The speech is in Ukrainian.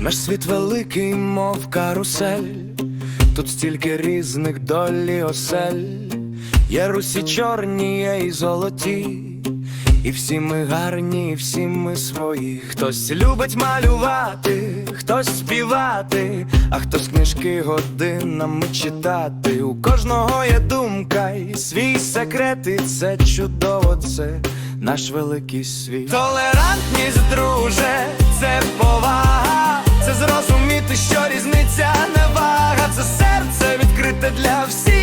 Наш світ великий, мов карусель, тут стільки різних долі осель, є русі чорні, є і золоті, і всі ми гарні, і всі ми свої. Хтось любить малювати, хтось співати, а хтось книжки годинами читати. У кожного є думка і свій секрет, і це чудово, це наш великий світ. Толерантність, love. Sing.